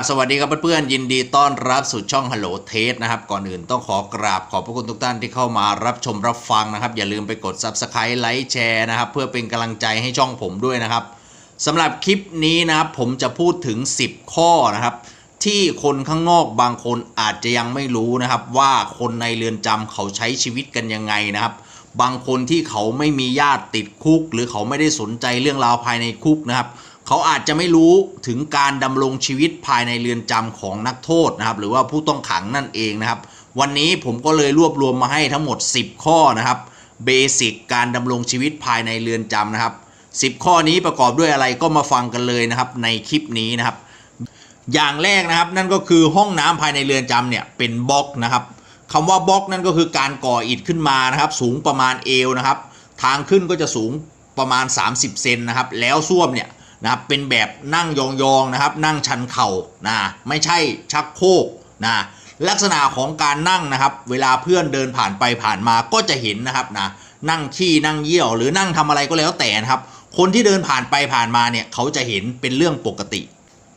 บสวัสดีครับเพื่อนๆยินดีต้อนรับสู่ช่อง Hello t a s t นะครับ ก่อนอื่นต้องขอกราบขอบพระคุณทุกท่านที่เข้ามารับชมรับฟังนะครับ อย่าลืมไปกด Subscribe ไลค์แชร์นะครับ เพื่อเป็นกำลังใจให้ช่องผมด้วยนะครับสำหรับคลิปนี้นะครับผมจะพูดถึง 10 ข้อนะครับ ที่คนข้างนอกบางคนอาจจะยังไม่รู้นะครับ ว่าคนในเรือนจำเขาใช้ชีวิตกันยังไงนะครับ บางคนที่เขาไม่มีญาติติดคุก หรือเขาไม่ได้สนใจเรื่องราวภายในคุกนะครับ เขาอาจจะไม่รู้ถึงการดำรงชีวิตภายในเรือนจำของนักโทษนะครับ หรือว่าผู้ต้องขังนั่นเองนะครับ วันนี้ผมก็เลยรวบรวมมาให้ทั้งหมด 10 ข้อนะครับเบสิกการดำรงชีวิตภายในเรือนจำนะครับ 10 ข้อนี้ประกอบด้วยอะไรก็มาฟังกันเลยนะครับ ในคลิปนี้นะครับ อย่างแรกนะครับนั่นก็คือห้องน้ำภายในเรือนจำเนี่ยเป็นบล็อกนะครับคำว่าบล็อกนั่นก็คือการก่ออิฐขึ้นมานะครับ สูงประมาณเอวนะครับ ทางขึ้นก็จะสูงประมาณ 30 เซนนะครับ แล้วส้วมเนี่ย นะครับเป็นแบบนั่งยองๆนะครับ นั่งชันเข่านะไม่ใช่ชักโครกนะลักษณะของการนั่งนะครับ เวลาเพื่อนเดินผ่านไปผ่านมาก็จะเห็นนะครับนะนั่งขี้นั่งเยี่ยว หรือนั่งทำอะไรก็แล้วแต่นะครับ คนที่เดินผ่านไปผ่านมาเนี่ยเขาจะเห็นเป็นเรื่องปกติ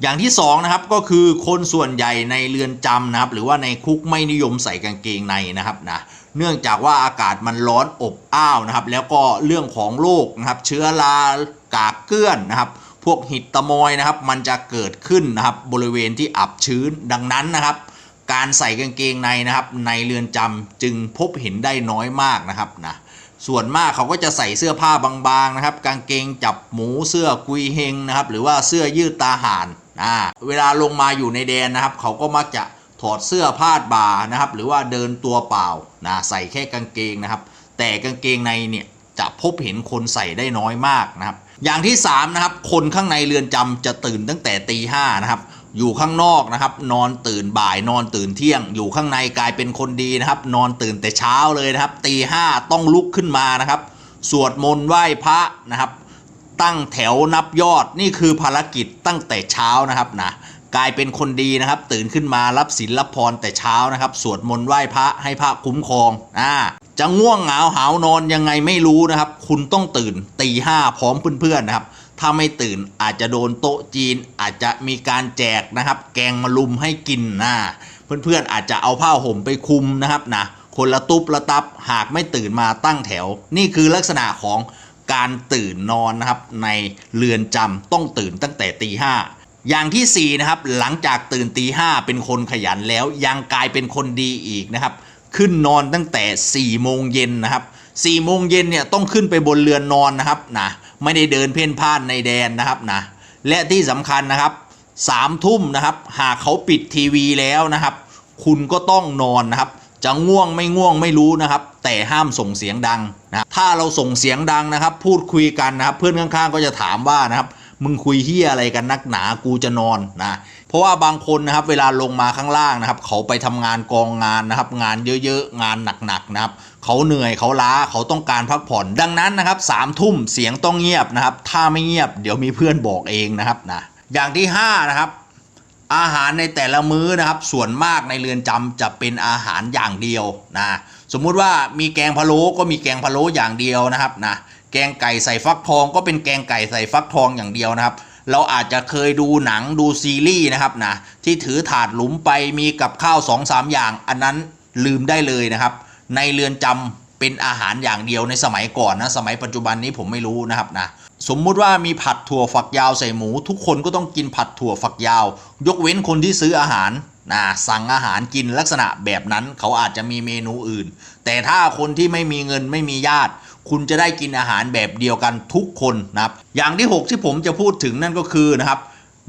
อย่างที่สองนะครับก็คือคนส่วนใหญ่ในเรือนจำนะครับ หรือว่าในคุกไม่นิยมใส่กางเกงในนะครับนะเนื่องจากว่าอากาศมันร้อนอบอ้าวนะครับ แล้วก็เรื่องของโรคนะครับ เชื้อรากากเกลื่อนนะครับ พวกหิดตะมอยนะครับ มันจะเกิดขึ้นนะครับบริเวณที่อับชื้นดังนั้นนะครับ การใส่กางเกงในนะครับ ในเรือนจำจึงพบเห็นได้น้อยมากนะครับนะส่วนมากเขาก็จะใส่เสื้อผ้าบางๆนะครับ กางเกงจับหมูเสื้อกุยเฮงนะครับ หรือว่าเสื้อยืดตาห่านอ่าเวลาลงมาอยู่ในแดนนะครับ เขาก็มักจะถอดเสื้อพาบ่านะครับ หรือว่าเดินตัวเปล่านะใส่แค่กางเกงนะครับ แต่กางเกงในเนี่ย จะพบเห็นคนใส่ได้น้อยมากนะครับ อย่างที่3นะครับคนข้างในเรือนจำจะตื่นตั้งแต่ตีห้านะครับอยู่ข้างนอกนะครับ นอนตื่นบ่ายนอนตื่นเที่ยง อยู่ข้างในกลายเป็นคนดีนะครับ นอนตื่นแต่เช้าเลยนะครับตีห้าต้องลุกขึ้นมานะครับ สวดมนต์ไหว้พระนะครับ ตั้งแถวนับยอดนี่คือภารกิจตั้งแต่เช้านะครับนะ กลายเป็นคนดีนะครับ ตื่นขึ้นมารับศีลรับพรแต่เช้านะครับ สวดมนต์ไหว้พระให้พระคุ้มครองอ่าจะง่วงเหงาหาวนอนยังไงไม่รู้นะครับ คุณต้องตื่นตีห้าพร้อมเพื่อนๆนะครับ ถ้าไม่ตื่นอาจจะโดนโต๊ะจีน อาจจะมีการแจกนะครับ แกงมาลุมให้กินนะเพื่อนๆอาจจะเอาผ้าห่มไปคุมนะครับนะคนละตุบละตับหากไม่ตื่นมาตั้งแถว นี่คือลักษณะของการตื่นนอนนะครับในเรือนจำต้องตื่นตั้งแต่ตีห้า อย่างที่ 4 นะครับ หลังจากตื่นตีห้าเป็นคนขยันแล้วยังกลายเป็นคนดีอีกนะครับ ขึ้นนอนตั้งแต่4ี่โมงเย็นนะครับ4ี่โมงเย็นเนี่ยต้องขึ้นไปบนเรือนนอนนะครับนะไม่ได้เดินเพ่นพ่านในแดนนะครับนะและที่สำคัญนะครับสามทุ่มนะครับ หากเขาปิดทีวีแล้วนะครับ คุณก็ต้องนอนนะครับ จะง่วงไม่ง่วงไม่รู้นะครับ แต่ห้ามส่งเสียงดังนะถ้าเราส่งเสียงดังนะครับ พูดคุยกันนะครับ เพื่อนข้างๆก็จะถามว่านะครับ มึงคุยเฮียอะไรกันนักหนากูจะนอนนะเพราะว่าบางคนนะครับเวลาลงมาข้างล่างนะครับ เขาไปทำงานกองงานนะครับ งานเยอะๆงานหนักๆนะครับเขาเหนื่อยเขาล้าเขาต้องการพักผ่อน ดังนั้นนะครับสามทุ่มเสียงต้องเงียบนะครับ ถ้าไม่เงียบเดี๋ยวมีเพื่อนบอกเองนะครับนะอย่างที่ห้านะครับอาหารในแต่ละมื้อนะครับ ส่วนมากในเรือนจำจะเป็นอาหารอย่างเดียวนะสมมุติว่ามีแกงพะโล้ก็มีแกงพะโล้อย่างเดียวนะครับนะ แกงไก่ใส่ฟักทองก็เป็นแกงไก่ใส่ฟักทองอย่างเดียวนะครับ เราอาจจะเคยดูหนังดูซีรีส์นะครับนะที่ถือถาดหลุมไปมีกับข้าว2อสามอย่าง อันนั้นลืมได้เลยนะครับ ในเรือนจำเป็นอาหารอย่างเดียวในสมัยก่อนนะสมัยปัจจุบันนี้ผมไม่รู้นะครับนะสมมุติว่ามีผัดถั่วฝักยาวใส่หมู ทุกคนก็ต้องกินผัดถั่วฝักยาว ยกเว้นคนที่ซื้ออาหารนะสั่งอาหารกินลักษณะแบบนั้นเขาอาจจะมีเมนูอื่น แต่ถ้าคนที่ไม่มีเงินไม่มีญาติ คุณจะได้กินอาหารแบบเดียวกันทุกคนนะครับ อย่างที่ 6 ที่ผมจะพูดถึงนั่นก็คือนะครับ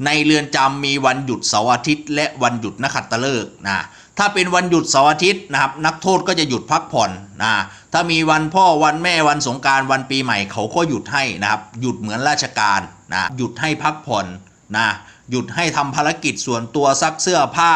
ในเรือนจำมีวันหยุดเสาร์อาทิตย์ และวันหยุดนักขัตฤกษ์นะถ้าเป็นวันหยุดเสาร์อาทิตย์นะครับ นักโทษก็จะหยุดพักผ่อนนะถ้ามีวันพ่อวันแม่วันสงการวันปีใหม่เขาก็หยุดให้นะครับ หยุดเหมือนราชการนะหยุดให้พักผ่อนนะหยุดให้ทำภารกิจส่วนตัวซักเสื้อผ้า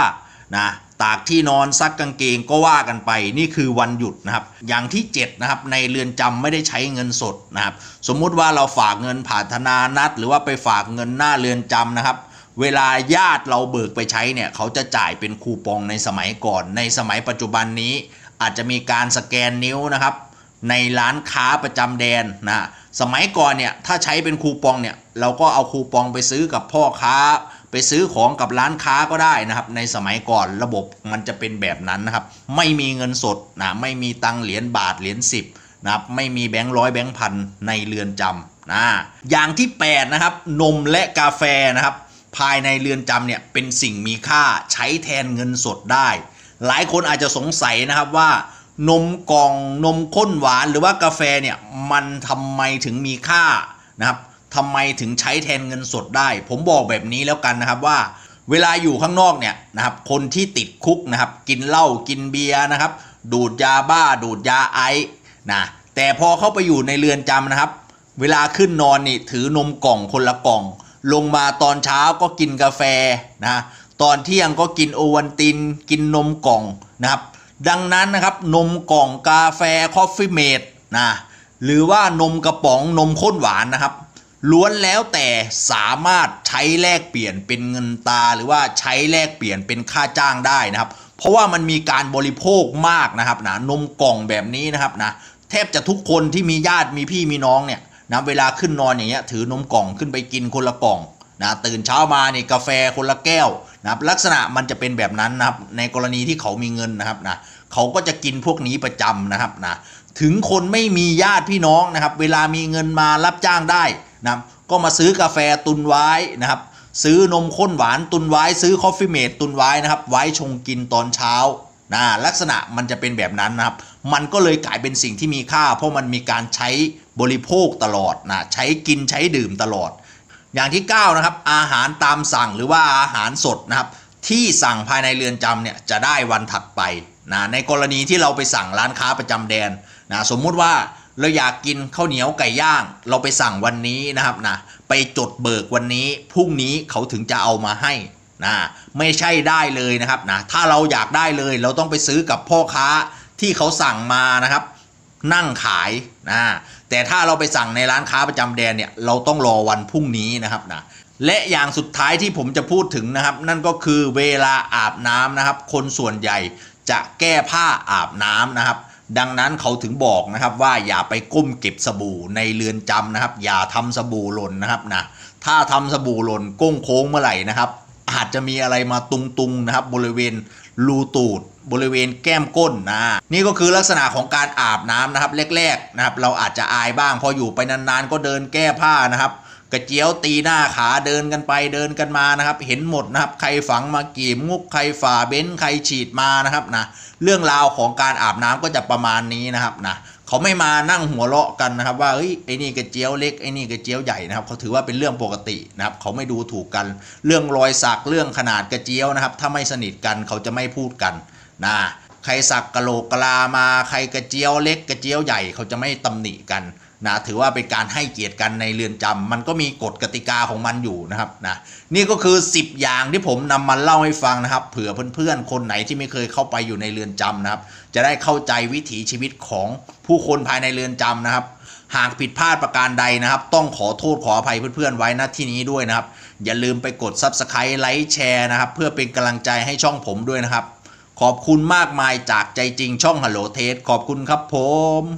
นะ ตากที่นอนซักกางเกงก็ว่ากันไปนี่คือวันหยุดนะครับ อย่างที่7นะครับในเรือนจำไม่ได้ใช้เงินสดนะครับ สมมุติว่าเราฝากเงินผ่านธนานัด หรือว่าไปฝากเงินหน้าเรือนจำนะครับ เวลาญาติเราเบิกไปใช้เนี่ยเขาจะจ่ายเป็นคูปองในสมัยก่อน ในสมัยปัจจุบันนี้ อาจจะมีการสแกนนิ้วนะครับ ในร้านค้าประจำแดนนะสมัยก่อนเนี่ยถ้าใช้เป็นคูปองเนี่ยเราก็เอาคูปองไปซื้อกับพ่อค้า ซื้อของกับร้านค้าก็ได้นะครับ ในสมัยก่อนระบบมันจะเป็นแบบนั้นนะครับ ไม่มีเงินสดนะไม่มีตังเหรียญบาทเหรียญสิบนะครับไม่มีแบงค์ร้อยแบงค์พันในเรือนจำนะอย่างที่แปดนะครับ นมและกาแฟนะครับ ภายในเรือนจำเนี่ยเป็นสิ่งมีค่าใช้แทนเงินสดได้ หลายคนอาจจะสงสัยนะครับว่านมกล่องนมข้นหวานหรือว่ากาแฟเนี่ยมันทำไมถึงมีค่านะครับ ทำไมถึงใช้แทนเงินสดได้ ผมบอกแบบนี้แล้วกันนะครับว่า เวลาอยู่ข้างนอกเนี่ยนะครับ คนที่ติดคุกนะครับ กินเหล้ากินเบียร์นะครับ ดูดยาบ้า ดูดยาไอซ์นะแต่พอเข้าไปอยู่ในเรือนจำนะครับ เวลาขึ้นนอนนี่ถือนมกล่องคนละกล่อง ลงมาตอนเช้าก็กินกาแฟนะตอนเที่ยงก็กินโอวันติน กินนมกล่องนะครับ ดังนั้นนะครับนมกล่องกาแฟคอฟฟี่เมดนะหรือว่านมกระป๋องนมข้นหวานนะครับ ล้วนแล้วแต่สามารถใช้แลกเปลี่ยนเป็นเงินตาหรือว่าใช้แลกเปลี่ยนเป็นค่าจ้างได้นะครับ เพราะว่ามันมีการบริโภคมากนะครับนะนมกล่องแบบนี้นะครับนะแทบจะทุกคนที่มีญาติมีพี่มีน้องเนี่ยนะเวลาขึ้นนอนอย่างเงี้ยถือนมกล่องขึ้นไปกินคนละกล่องนะตื่นเช้ามานี่กาแฟคนละแก้วนะครับลักษณะมันจะเป็นแบบนั้นนะครับในกรณีที่เขามีเงินนะครับนะเขาก็จะกินพวกนี้ประจำนะครับนะถึงคนไม่มีญาติพี่น้องนะครับ เวลามีเงินมารับจ้างได้ นะครับก็มาซื้อกาแฟตุนไว้นะครับ ซื้อนมข้นหวานตุนไว้ ซื้อคอฟฟี่เมดตุนไว้นะครับ ไว้ชงกินตอนเช้านะลักษณะมันจะเป็นแบบนั้นนะครับ มันก็เลยกลายเป็นสิ่งที่มีค่า เพราะมันมีการใช้บริโภคตลอดนะใช้กินใช้ดื่มตลอด อย่างที่ 9 นะครับ อาหารตามสั่งหรือว่าอาหารสดนะครับ ที่สั่งภายในเรือนจำเนี่ยจะได้วันถัดไปนะในกรณีที่เราไปสั่งร้านค้าประจำแดนนะสมมุติว่า เราอยากกินข้าวเหนียวไก่ย่าง เราไปสั่งวันนี้นะครับนะไปจดเบิกวันนี้พรุ่งนี้เขาถึงจะเอามาให้นะไม่ใช่ได้เลยนะครับนะถ้าเราอยากได้เลยเราต้องไปซื้อกับพ่อค้าที่เขาสั่งมานะครับ นั่งขายนะแต่ถ้าเราไปสั่งในร้านค้าประจำแดนเนี่ยเราต้องรอวันพรุ่งนี้นะครับนะและอย่างสุดท้ายที่ผมจะพูดถึงนะครับ นั่นก็คือเวลาอาบน้ำนะครับ คนส่วนใหญ่จะแก้ผ้าอาบน้ำนะครับ ดังนั้นเขาถึงบอกนะครับว่าอย่าไปก้มเก็บสบู่ในเรือนจำนะครับ อย่าทำสบู่หล่นนะครับนะถ้าทำสบู่หล่นก้งโค้งเมื่อไหร่นะครับ อาจจะมีอะไรมาตุงๆนะครับ บริเวณรูตูดบริเวณแก้มก้นนะนี่ก็คือลักษณะของการอาบน้ำนะครับแรกๆนะครับ เราอาจจะอายบ้างพออยู่ไปนานๆ ก็เดินแก้ผ้านะครับ กระเจียวตีหน้าขาเดินกันไปเดินกันมานะครับ เห็นหมดนะครับ ใครฝังมากีบมุกใครฝ่าเบ้นใครฉีดมานะครับนะเรื่องราวของการอาบน้ำก็จะประมาณนี้นะครับนะเขาไม่มานั่งหัวเราะกันนะครับ ว่าเฮ้ยไอ้นี่กระเจียวเล็กไอ้นี่กระเจียวใหญ่นะครับเขาถือว่าเป็นเรื่องปกตินะครับเขาไม่ดูถูกกัน เรื่องรอยสักเรื่องขนาดกระเจียวนะครับ ถ้าไม่สนิทกันเขาจะไม่พูดกันนะใครสักกะโหลกกะลามา ใครกระเจียวเล็กกระเจียวใหญ่เขาจะไม่ตำหนิกัน นะถือว่าเป็นการให้เกียรติกันในเรือนจำมันก็มีกฎกติกาของมันอยู่นะครับนะนี่ก็คือ 10 อย่างที่ผมนำมาเล่าให้ฟังนะครับ เผื่อเพื่อนๆ คนไหนที่ไม่เคยเข้าไปอยู่ในเรือนจำนะครับ จะได้เข้าใจวิถีชีวิตของผู้คนภายในเรือนจำนะครับ หากผิดพลาดประการใดนะครับ ต้องขอโทษขออภัยเพื่อนๆไว้ณที่นี้ด้วยนะครับ อย่าลืมไปกด Subscribe ไลค์แชร์นะครับ เพื่อเป็นกำลังใจให้ช่องผมด้วยนะครับ ขอบคุณมากมายจากใจจริงช่องฮัลโหลเทสขอบคุณครับผม